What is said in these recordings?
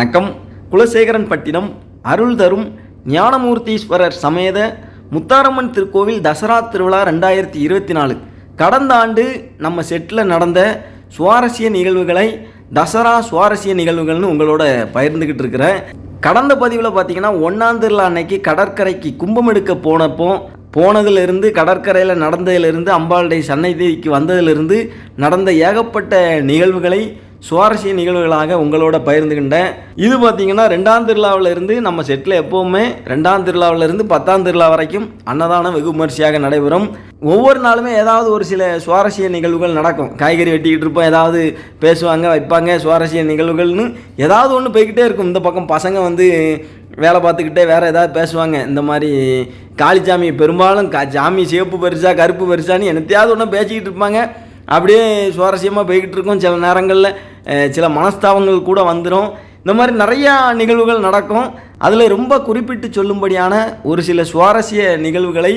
வணக்கம். குலசேகரன் பட்டினம் அருள் தரும் ஞானமூர்த்தீஸ்வரர் சமேத முத்தாரம்மன் திருக்கோவில் தசரா திருவிழா ரெண்டாயிரத்தி இருபத்தி நாலு. கடந்த ஆண்டு நம்ம செட்டில் நடந்த சுவாரஸ்ய நிகழ்வுகளை தசரா சுவாரஸ்ய நிகழ்வுகள்னு உங்களோட பகிர்ந்துக்கிட்டு இருக்கிறேன். கடந்த பதிவில் பார்த்தீங்கன்னா ஒன்றாம் திருவிழா அன்னைக்கு கடற்கரைக்கு கும்பம் எடுக்க போனப்போ போனதிலிருந்து கடற்கரையில் நடந்ததிலிருந்து அம்பாளுடைய சன்னதிக்கு வந்ததிலிருந்து நடந்த ஏகப்பட்ட நிகழ்வுகளை சுவாரஸ்ய நிகழ்வுகளாக உங்களோட பகிர்ந்துக்கிட்டேன் இது பார்த்தீங்கன்னா ரெண்டாம் திருவிழாவில் இருந்து நம்ம செட்டில் எப்போவுமே ரெண்டாம் திருவிழாவில் இருந்து பத்தாம் திருவிழா வரைக்கும் அன்னதானம் வெகு விமர்சையாக நடைபெறும். ஒவ்வொரு நாளுமே ஏதாவது ஒரு சில சுவாரஸ்ய நிகழ்வுகள் நடக்கும். காய்கறி வெட்டிக்கிட்டு இருப்போம் ஏதாவது பேசுவாங்க வைப்பாங்க சுவாரஸ்ய நிகழ்வுகள்னு ஏதாவது ஒன்று போய்கிட்டே இருக்கும். இந்த பக்கம் பசங்க வந்து வேலை பார்த்துக்கிட்டே வேறு ஏதாவது பேசுவாங்க. இந்த மாதிரி காளிச்சாமி பெரும்பாலும் கா சாமி சிவப்பு பெருசா கருப்பு பெருசான்னு என்னத்தையாவது ஒன்று பேசிக்கிட்டு இருப்பாங்க. அப்படியே சுவாரஸ்யமாக போய்கிட்டு இருக்கும் சில நேரங்களில். சில மனஸ்தாபங்கள் கூட வந்துடும் இந்த மாதிரி நிறையா நிகழ்வுகள் நடக்கும். அதில் ரொம்ப குறிப்பிட்டு சொல்லும்படியான ஒரு சில சுவாரஸ்ய நிகழ்வுகளை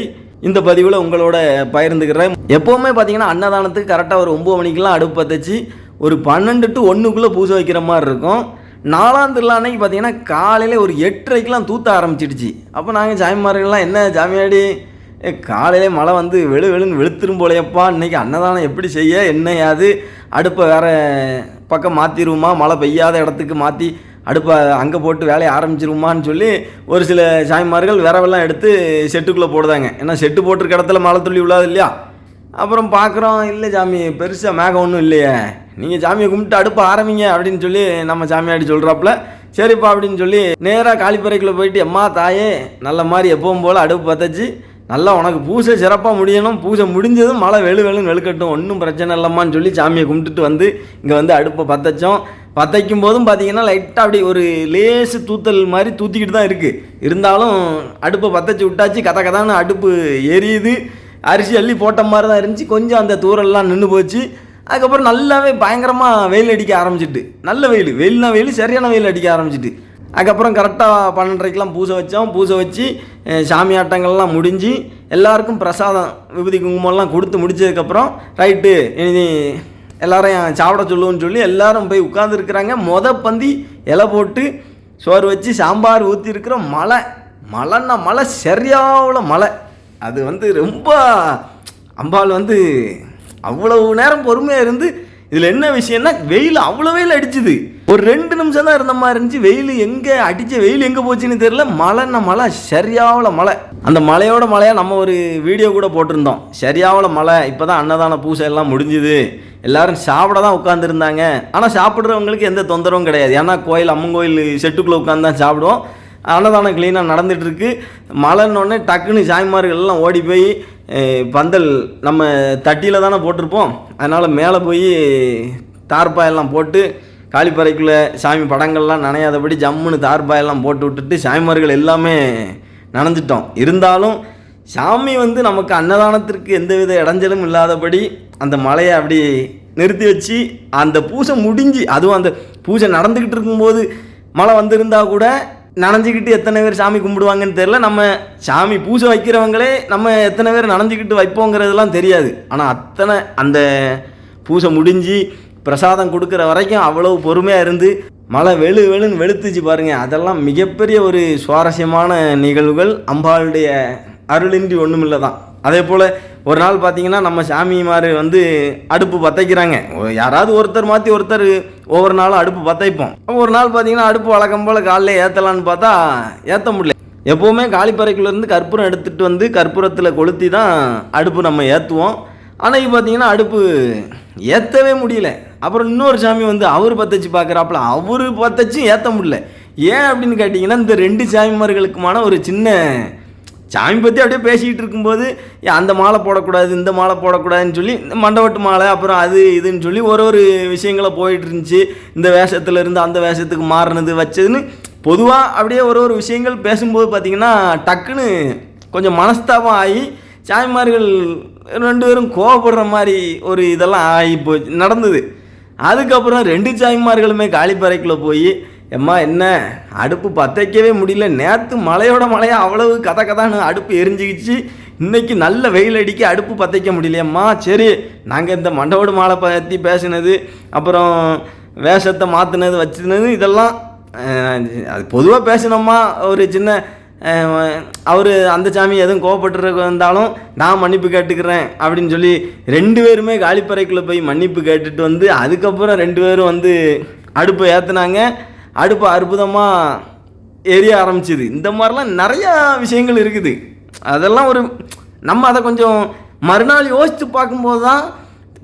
இந்த பதிவில் உங்களோட பகிர்ந்துக்கிறேன். எப்போவுமே பார்த்தீங்கன்னா அன்னதானத்துக்கு கரெக்டாக ஒரு ஒம்பது மணிக்கெலாம் அடுப்பு பற்றச்சு ஒரு பன்னெண்டு டு ஒன்றுக்குள்ளே பூஜை வைக்கிற மாதிரி இருக்கும். நாலாம் திருவிழா அன்னைக்கு பார்த்தீங்கன்னா காலையில் ஒரு எட்டரைக்கெலாம் தூத்த ஆரம்பிச்சிடுச்சு. அப்போ நாங்கள் சாமிமார்கள்லாம் என்ன சாமியாடி? காலையிலே மழை வந்து வெளு வெளுன்னு வெளுத்துரும் போலையப்பா. இன்னைக்கு அன்னதானம் எப்படி செய்ய? என்ன யாது அடுப்பை வேறு பக்கம் மாற்றிடுவோமா மழை பெய்யாத இடத்துக்கு மாற்றி அடுப்பை அங்கே போட்டு வேலையை ஆரம்பிச்சிருவோமான்னு சொல்லி ஒரு சில சாமிமார்கள் விரவெல்லாம் எடுத்து செட்டுக்குள்ளே போடுதாங்க. ஏன்னா செட்டு போட்டிருக்க இடத்துல மழை துள்ளி விழாது இல்லையா? அப்புறம் பார்க்குறோம் இல்லை சாமி பெருசாக மேகம் ஒன்றும் இல்லையே. நீங்கள் சாமியை கும்பிட்டு அடுப்பை ஆரம்பிங்க அப்படின்னு சொல்லி நம்ம சாமியாடி சொல்கிறாப்புல சரிப்பா அப்படின்னு சொல்லி நேராக காலிப்பறைக்குள்ளே போயிட்டு அம்மா தாயே நல்ல மாதிரி எப்பவும் போல் அடுப்பு பற்றச்சு நல்லா உனக்கு பூஜை சிறப்பாக முடியணும். பூஜை முடிஞ்சதும் மழை வெளு வெளுன்னு வெளுக்கட்டும். ஒன்றும் பிரச்சனை இல்லைம்மான்னு சொல்லி சாமியை கும்பிட்டுட்டு வந்து இங்கே வந்து அடுப்பை பற்றச்சோம் பற்றைக்கும் போதும் பார்த்தீங்கன்னா லைட்டாக அப்படி ஒரு லேசு தூத்தல் மாதிரி தூத்திக்கிட்டு தான் இருக்குது இருந்தாலும் அடுப்பை பற்றச்சு விட்டாச்சு. கதை கதான்னு அடுப்பு எரியுது. அரிசி அள்ளி போட்ட மாதிரி தான் இருந்துச்சு. கொஞ்சம் அந்த தூரெல்லாம் நின்று போச்சு. அதுக்கப்புறம் நல்லாவே பயங்கரமாக வெயில் அடிக்க ஆரம்பிச்சிட்டு. நல்ல வெயில். வெயில்னா வெயில் சரியான வெயில் அடிக்க ஆரம்பிச்சிட்டு. அதுக்கப்புறம் கரெக்டாக பன்னெண்டரைக்கெலாம் பூஜை வச்சோம். பூஜை வச்சு சாமி ஆட்டங்கள்லாம் முடிஞ்சு எல்லாருக்கும் பிரசாதம் விபூதி குங்குமம்லாம் கொடுத்து முடிச்சதுக்கப்புறம் ரைட்டு இனி எல்லாரையும் சாப்பிட சொல்லுவோன்னு சொல்லி எல்லாரும் போய் உட்காந்துருக்குறாங்க மொத பந்தி இலை போட்டு சோறு வச்சு சாம்பார் ஊற்றிருக்கிற மழை மழைன்னா மழை சரியாவில் மழை அது வந்து ரொம்ப அம்பாள் வந்து அவ்வளவு நேரம் பொறுமையாக இருந்து இதில் என்ன விஷயம்னா வெயில் அவ்வளோ வெயில் அடிச்சுது. ஒரு ரெண்டு நிமிஷம் தான் இருந்த மாதிரி இருந்துச்சு. வெயில் எங்கே அடித்த வெயில் எங்கே போச்சுன்னு தெரியல. மழைன்னா மழை சரியாவில் மழை. அந்த மழையோட மழையாக நம்ம ஒரு வீடியோ கூட போட்டிருந்தோம். சரியாவில் மழை. இப்போ தான் அன்னதான பூசை எல்லாம் முடிஞ்சுது. எல்லாரும் சாப்பிட தான் உட்காந்துருந்தாங்க ஆனால் சாப்பிட்றவங்களுக்கு எந்த தொந்தரவும் கிடையாது. ஏன்னா கோயில் அம்மன் கோயில் செட்டுக்குள்ளே உட்காந்து தான் சாப்பிடுவோம். அன்னதானம் க்ளீனாக நடந்துகிட்ருக்கு மழைன்னொடனே டக்குன்னு சாமிமார்கள் எல்லாம் ஓடி போய் பந்தல் நம்ம தட்டியில் தானே போட்டிருப்போம். அதனால் மேலே போய் தார்பாயெல்லாம் போட்டு காளிப்பறைக்குள்ளே சாமி படங்கள்லாம் நனையாதபடி ஜம்முன்னு தார்பாயெல்லாம் போட்டு விட்டுட்டு சாமிமார்கள் எல்லாமே நனைஞ்சிட்டோம். இருந்தாலும் சாமி வந்து நமக்கு அன்னதானத்திற்கு எந்தவித இடைஞ்சலும் இல்லாதபடி அந்த மலையை அப்படி நிறுத்தி வச்சு அந்த பூஜை முடிஞ்சு அதுவும் அந்த பூஜை நடந்துக்கிட்டு இருக்கும்போது மழை வந்திருந்தா கூட நனைஞ்சிக்கிட்டு எத்தனை பேர் சாமி கும்பிடுவாங்கன்னு தெரில நம்ம சாமி பூஜை வைக்கிறவங்களே நம்ம எத்தனை பேர் நனைஞ்சிக்கிட்டு வைப்போங்கிறதுலாம் தெரியாது. ஆனால் அத்தனை அந்த பூஜை முடிஞ்சு பிரசாதம் கொடுக்குற வரைக்கும் அவ்வளவு பொறுமையாக இருந்து மழை வெளு வெளுன்னு வெளுத்துச்சு பாருங்கள் அதெல்லாம் மிகப்பெரிய ஒரு சுவாரஸ்யமான நிகழ்வுகள். அம்பாளுடைய அருளின்றி ஒன்றுமில்லை தான் அதே போல் ஒரு நாள் பார்த்தீங்கன்னா நம்ம சாமிமார் வந்து அடுப்பு பற்றைக்கிறாங்க யாராவது ஒருத்தர் மாற்றி ஒருத்தர் ஒவ்வொரு நாளும் அடுப்பு பற்றைப்போம் ஒரு நாள் பார்த்தீங்கன்னா அடுப்பு வழக்கம் போல் காலைல ஏற்றலான்னு பார்த்தா ஏற்ற முடியல. எப்போவுமே காலிப்பறைக்குள்ளேருந்து கற்பூரம் எடுத்துகிட்டு வந்து கற்பூரத்தில் கொளுத்தி தான் அடுப்பு நம்ம ஏற்றுவோம் ஆனால் இப்போ பார்த்தீங்கன்னா அடுப்பு ஏற்றவே முடியல. அப்புறம் இன்னொரு சாமி வந்து அவர் பத்தச்சு பார்க்குறாப்புல அவர் பத்தச்சும் ஏற்ற முடியல. ஏன் அப்படின்னு கேட்டிங்கன்னா இந்த ரெண்டு சாமிமார்களுக்குமான ஒரு சின்ன சாமி பற்றி அப்படியே பேசிக்கிட்டு இருக்கும்போது அந்த மாலை போடக்கூடாது இந்த மாலை போடக்கூடாதுன்னு சொல்லி இந்த மண்டவட்டு மாலை அப்புறம் அது இதுன்னு சொல்லி ஒரு ஒரு விஷயங்களை போயிட்டு இருந்துச்சு. இந்த வேஷத்துல இருந்து அந்த வேஷத்துக்கு மாறினது வச்சதுன்னு பொதுவாக அப்படியே ஒரு ஒரு விஷயங்கள் பேசும்போது பார்த்தீங்கன்னா டக்குன்னு கொஞ்சம் மனஸ்தாபம் ஆகி சாமிமார்கள் ரெண்டு பேரும் கோவப்படுற மாதிரி ஒரு இதெல்லாம் ஆகி போச்சு நடந்தது. அதுக்கப்புறம் ரெண்டு சாமிமார்களுமே காளிப்பறைக்குள்ளே போய் எம்மா என்ன? அடுப்பு பற்றைக்கவே முடியல. நேற்று மழையோட மழையா அவ்வளவு கதை கதான்னு அடுப்பு எரிஞ்சுக்கிச்சு. இன்னைக்கு நல்ல வெயில் அடிக்க அடுப்பு பற்றைக்க முடியலையம்மா. சரி நாங்கள் இந்த மண்டவோடு மாலை பற்றி பேசினது அப்புறம் வேஷத்தை மாற்றினது வச்சுனது இதெல்லாம் அது பொதுவாக பேசினோம்மா. ஒரு சின்ன அவர் அந்த சாமி எதுவும் கோவப்பட்டு வந்தாலும் நான் மன்னிப்பு கேட்டுக்கிறேன் அப்படின்னு சொல்லி ரெண்டு பேருமே காலிப்பறைக்குள்ளே போய் மன்னிப்பு கேட்டுட்டு வந்து அதுக்கப்புறம் ரெண்டு பேரும் வந்து அடுப்பை ஏற்றுனாங்க அடுப்பு அற்புதமாக எரிய ஆரம்பிச்சிது. இந்த மாதிரிலாம் நிறையா விஷயங்கள் இருக்குது. அதெல்லாம் ஒரு நம்ம அதை கொஞ்சம் மறுநாள் யோசித்து பார்க்கும்போது தான்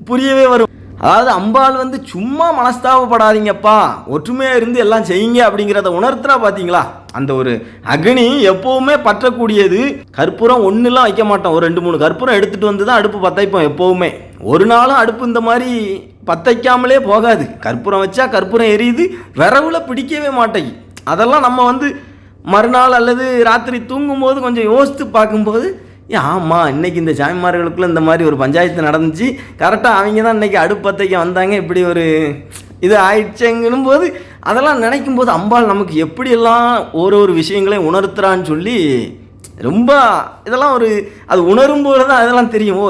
புரியவே வரும். அதாவது அம்பாள் வந்து சும்மா மனஸ்தாபப்படாதீங்கப்பா. ஒற்றுமையாக இருந்து எல்லாம் செய்யுங்க அப்படிங்கிறத உணர்த்துனா பார்த்தீங்களா அந்த ஒரு அக்னி எப்போவுமே பற்றக்கூடியது. கற்பூரம் ஒன்றுலாம் வைக்க மாட்டோம். ஒரு ரெண்டு மூணு கற்பூரம் எடுத்துகிட்டு வந்து தான் அடுப்பு பற்றைப்போம் எப்போவுமே. ஒரு நாளும் அடுப்பு இந்த மாதிரி பத்தைக்காமலே போகாது. கற்பூரம் வச்சா கற்பூரம் எரியுது. விரவுல பிடிக்கவே மாட்டேங்கி அதெல்லாம் நம்ம வந்து மறுநாள் அல்லது ராத்திரி தூங்கும்போது கொஞ்சம் யோசித்து பார்க்கும்போது ஆமாம் இன்னைக்கு இந்த சாமிமார்களுக்குள்ள இந்த மாதிரி ஒரு பஞ்சாயத்து நடந்துச்சு. கரெக்டாக அவங்க தான் இன்றைக்கி அடுப்பத்தைக்கு வந்தாங்க. இப்படி ஒரு இது ஆயிடுச்சுங்கன்னும் போது அதெல்லாம் நினைக்கும் போது அம்பாள் நமக்கு எப்படியெல்லாம் ஒரு ஒரு விஷயங்களையும் உணர்த்துறான்னு சொல்லி ரொம்ப இதெல்லாம் ஒரு அது உணரும் போது தான் அதெல்லாம் தெரியும். ஓ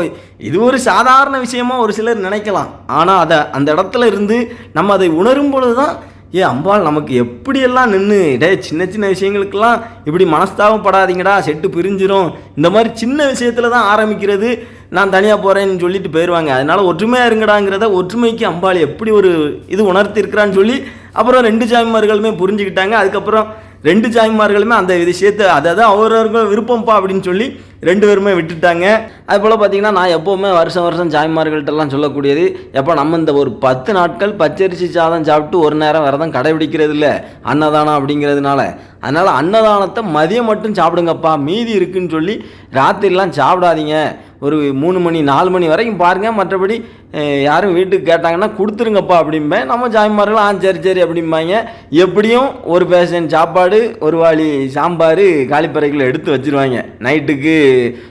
இது ஒரு சாதாரண விஷயமாக ஒரு சிலர் நினைக்கலாம். ஆனால் அதை அந்த இடத்துல இருந்து நம்ம அதை உணரும் பொழுது தான் ஏ அம்பாள் நமக்கு எப்படியெல்லாம் நின்று டே சின்ன சின்ன விஷயங்களுக்கெல்லாம் இப்படி மனஸ்தாபப்படாதீங்கடா செட்டு பிரிஞ்சிரும். இந்த மாதிரி சின்ன விஷயத்தில் தான் ஆரம்பிக்கிறது. நான் தனியாக போகிறேன்னு சொல்லிட்டு போயிடுவாங்க அதனால் ஒற்றுமையாக இருங்கடாங்கிறத ஒற்றுமைக்கு அம்பாள் எப்படி ஒரு இது உணர்த்திருக்கிறான்னு சொல்லி அப்புறம் ரெண்டு சாமிமார்களுமே புரிஞ்சுக்கிட்டாங்க. அதுக்கப்புறம் ரெண்டு ஜாய்மார்களுமே அந்த விஷயத்தை அதாவது அவரவர்கள் விருப்பம்ப்பா அப்படின்னு சொல்லி ரெண்டு பேருமே விட்டுட்டாங்க. அது போல் பார்த்தீங்கன்னா நான் எப்போவுமே வருஷம் வருஷம் ஜாய்மார்கள்ட்டெல்லாம் சொல்லக்கூடியது எப்போ நம்ம இந்த ஒரு பத்து நாட்கள் பச்சரிசி சாதம் சாப்பிட்டு ஒரு நேரம் விரதம் கடைபிடிக்கிறது இல்லை அன்னதானம் அப்படிங்கிறதுனால. அதனால் அன்னதானத்தை மதியம் மட்டும் சாப்பிடுங்கப்பா மீதி இருக்குன்னு சொல்லி ராத்திரிலாம் சாப்பிடாதீங்க. ஒரு மூணு மணி நாலு மணி வரைக்கும் பாருங்கள் மற்றபடி யாரும் வீட்டுக்கு கேட்டாங்கன்னா கொடுத்துருங்கப்பா அப்படிம்பேன் நம்ம ஜாய்மார்கள் ஆ சரி சரி அப்படிம்பாங்க. எப்படியும் ஒரு பேஷன் சாப்பாடு ஒரு வாளி சாம்பார் காலிப்பறைகளை எடுத்து வச்சிருவாங்க. நைட்டுக்கு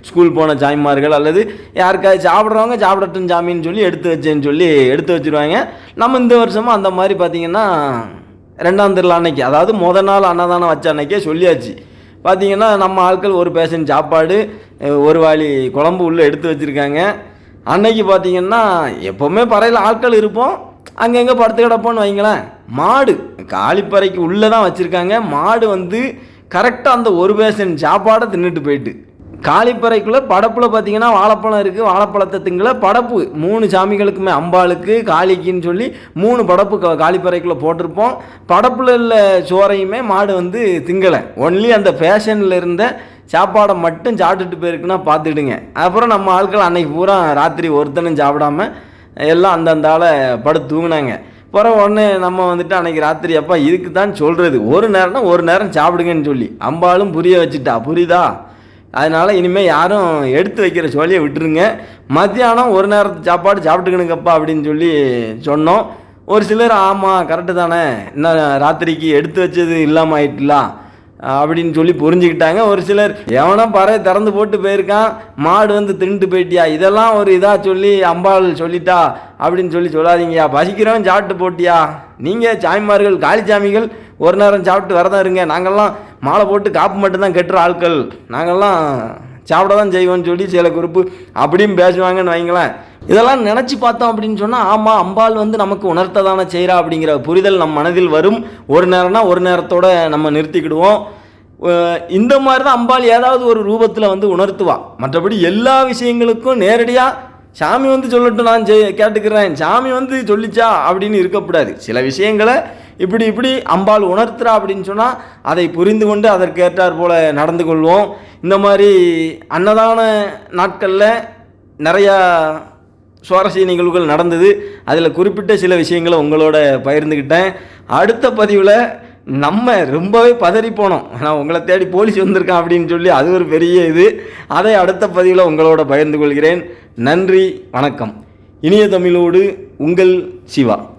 ஸ்கூல் போன ஜாய்மார்கள் அல்லது யாருக்காவது சாப்பிட்றவங்க சாப்பிடட்டும் ஜாமின்னு சொல்லி எடுத்து வச்சேன்னு சொல்லி எடுத்து வச்சுருவாங்க. நம்ம இந்த வருஷமும் அந்த மாதிரி பார்த்தீங்கன்னா ரெண்டாம் திருவிழா அன்னைக்கு அதாவது மொதல் நாள் அன்னதானம் வச்ச அன்னைக்கே சொல்லியாச்சு. பார்த்தீங்கன்னா நம்ம ஆட்கள் ஒரு பேஷன் சாப்பாடு ஒரு வாளி குழம்பு உள்ளே எடுத்து வச்சுருக்காங்க. அன்னைக்கு பார்த்தீங்கன்னா எப்போவுமே பறையில் ஆட்கள் இருப்போம். அங்கங்கே படுத்து கிடப்போம்னு வைங்களேன். மாடு காலிப்பறைக்கு உள்ளே தான் வச்சுருக்காங்க. மாடு வந்து கரெக்டாக அந்த ஒரு பேஷன் சாப்பாடை தின்னுட்டு போயிட்டு. காளிப்பறைக்குள்ளே படப்பில் பார்த்தீங்கன்னா வாழைப்பழம் இருக்குது வாழைப்பழத்தை திங்கல படப்பு. மூணு சாமிகளுக்குமே அம்பாளுக்கு காளிக்குன்னு சொல்லி மூணு படப்பு கா- காளிப்பறைக்குள்ளே போட்டிருப்போம். படப்பில் உள்ள சோறையுமே மாடு வந்து திங்கலை. ஒன்லி அந்த ஃபேஷனில் இருந்த சாப்பாடை மட்டும் சாப்பிட்டுட்டு போயிருக்குன்னா பார்த்துடுங்க அப்புறம் நம்ம ஆட்கள் அன்னைக்கு பூரா ராத்திரி ஒருத்தனும் சாப்பிடாம எல்லாம் அந்தந்த ஆளை படுத்து தூங்கினாங்க. அப்புறம் உடனே நம்ம வந்துட்டு அன்னைக்கு ராத்திரி அப்பா இதுக்கு தான் சொல்கிறது ஒரு நேரம்னா ஒரு நேரம் சாப்பிடுங்கன்னு சொல்லி. அம்பாளும் புரிய வச்சுட்டா. புரியுதா? அதனால் இனிமேல் யாரும் எடுத்து வைக்கிற சோழியை விட்டுருங்க. மத்தியானம் ஒரு நேரத்து சாப்பாடு சாப்பிட்டுக்கணுங்கப்பா அப்படின்னு சொல்லி சொன்னோம். ஒரு சிலர் ஆமாம் கரெக்டு தானே. இன்னும் ராத்திரிக்கு எடுத்து வச்சது இல்லாமல் ஆயிட்டுலாம் அப்படின்னு சொல்லி புரிஞ்சுக்கிட்டாங்க. ஒரு சிலர் எவனோ பறவை திறந்து போட்டு போயிருக்கான். மாடு வந்து தின்ட்டு போயிட்டியா? இதெல்லாம் ஒரு இதாக சொல்லி அம்பாள் சொல்லிட்டா அப்படின்னு சொல்லி சொல்லாதீங்கயா பசிக்கிறவன் சாப்பிட்டு போட்டியா? நீங்கள் சாமிமார்கள் காளிச்சாமிகள் ஒரு நேரம் சாப்பிட்டு வரதான் இருங்க. நாங்கள்லாம் மாலை போட்டு காப்பு மட்டும்தான் கட்டுற ஆட்கள். நாங்கள்லாம் சாப்பிட தான் செய்வோம்னு சொல்லி சில குறிப்பு அப்படியும் பேசுவாங்கன்னு வைங்களேன். இதெல்லாம் நினச்சி பார்த்தோம் அப்படின்னு சொன்னால் ஆமாம் அம்பாள் வந்து நமக்கு உணர்த்ததான செய்கிறா அப்படிங்கிற புரிதல் நம் மனதில் வரும். ஒரு நேரம்னா ஒரு நேரத்தோட நம்ம நிறுத்திக்கிடுவோம். இந்த மாதிரி தான் அம்பாள் ஏதாவது ஒரு ரூபத்தில் வந்து உணர்த்துவா. மற்றபடி எல்லா விஷயங்களுக்கும் நேரடியாக சாமி வந்து சொல்லட்டும் நான் கேட்டுக்கிறேன். சாமி வந்து சொல்லிச்சா அப்படின்னு இருக்கக்கூடாது. சில விஷயங்களை இப்படி இப்படி அம்பாள் உணர்த்துறா அப்படின்னு சொன்னால் அதை புரிந்து கொண்டு அதற்கேற்றார் போல நடந்து கொள்வோம். இந்த மாதிரி அன்னதான நாட்களில் நிறையா சுவாரஸ்ய நிகழ்வுகள் நடந்தது. அதில் குறிப்பிட்ட சில விஷயங்களை உங்களோட பகிர்ந்துக்கிட்டேன் அடுத்த பதிவில் நம்ம ரொம்பவே பதறி போனோம். ஆனால் உங்களை தேடி போலீஸ் வந்திருக்கான் அப்படின்னு சொல்லி அது ஒரு பெரிய இது. அதை அடுத்த பதிவில் உங்களோட பகிர்ந்து கொள்கிறேன். நன்றி வணக்கம். இனிய தமிழோடு உங்கள் சிவா.